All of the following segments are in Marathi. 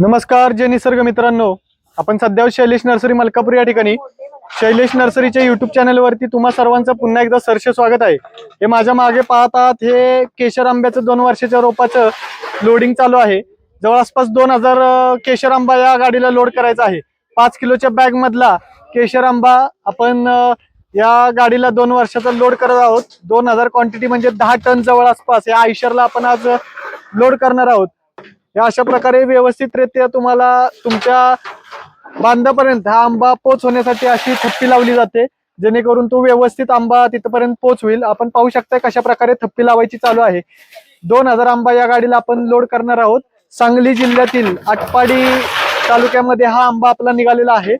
नमस्कार जय निसर्ग मित्रांनो. आपण सध्या शैलेश नर्सरी मलकापूर या ठिकाणी. शैलेश नर्सरीच्या युट्यूब चॅनलवरती तुम्हा सर्वांचं पुन्हा एकदा सरस स्वागत आहे. हे माझ्या मागे पाहत आहात हे केशर आंब्याचं दोन वर्षाच्या रोपाचं लोडिंग चालू आहे. जवळ आसपास दोन हजार केशर आंबा या गाडीला लोड करायचा आहे. पाच किलोच्या बॅग मधला केशर आंबा आपण या गाडीला दोन वर्षाचा लोड करत आहोत. दोन हजार क्वांटिटी म्हणजे दहा टन जवळ आसपास या आयशरला आपण आज लोड करणार आहोत. या अशा प्रकारे व्यवस्थितरित्या तुम्हाला तुमच्या बांधापर्यंत हा आंबा पोच होण्यासाठी अशी थप्पी लावली जाते. जेणेकरून तो व्यवस्थित आंबा तिथपर्यंत पोच होईल आपण पाहू शकता कशा प्रकारे थप्पी लावायची चालू आहे. दोन हजार आंबा या गाडीला आपण लोड करणार आहोत. सांगली जिल्ह्यातील आटपाडी तालुक्यामध्ये हा आंबा आपला निघालेला आहे.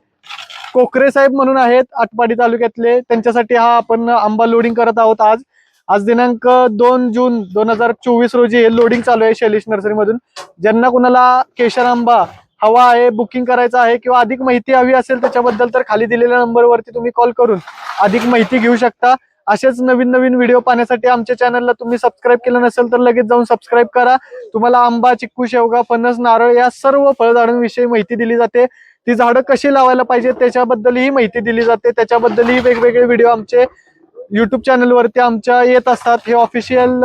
कोकरे साहेब म्हणून आहेत आटपाडी तालुक्यातले. त्यांच्यासाठी हा आपण आंबा लोडिंग करत आहोत आज. आज दिनांक दोन जून दोन हजार चोवीस रोजी हे लोडिंग चालू आहे शैलेश नर्सरी मधून. ज्यांना कुणाला केशर आंबा हवा आहे बुकिंग करायचं आहे किंवा अधिक माहिती हवी असेल त्याच्याबद्दल तर खाली दिलेल्या नंबरवरती तुम्ही कॉल करून अधिक माहिती घेऊ शकता. असेच नवीन नवीन व्हिडिओ पाहण्यासाठी आमच्या चॅनलला तुम्ही सबस्क्राईब केलं नसेल तर लगेच जाऊन सबस्क्राईब करा. तुम्हाला आंबा चिक्कू शेवगा फणस नारळ या सर्व फळझाडांविषयी माहिती दिली जाते. ती झाडं कशी लावायला पाहिजे त्याच्याबद्दलही माहिती दिली जाते. त्याच्याबद्दलही वेगवेगळे व्हिडिओ आमचे युट्यूब चॅनलवरती आमच्या येत असतात. हे ऑफिशियल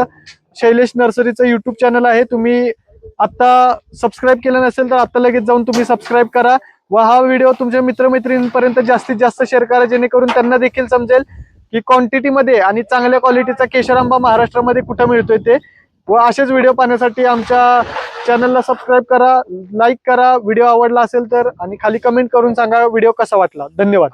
शैलेश नर्सरीचं युट्यूब चॅनल आहे. तुम्ही आत्ता सबस्क्राईब केलं नसेल तर आत्ता लगेच जाऊन तुम्ही सबस्क्राईब करा. व हा व्हिडिओ तुमच्या मित्रमैत्रिणींपर्यंत जास्तीत जास्त शेअर करा. जेणेकरून त्यांना देखील समजेल की क्वांटिटीमध्ये आणि चांगल्या क्वालिटीचा केशर आंबा महाराष्ट्रामध्ये कुठं मिळतोय ते. व असेच व्हिडिओ पाहण्यासाठी आमच्या चॅनलला सबस्क्राईब करा लाईक करा. व्हिडिओ आवडला असेल तर आणि खाली कमेंट करून सांगा व्हिडिओ कसा वाटला. धन्यवाद.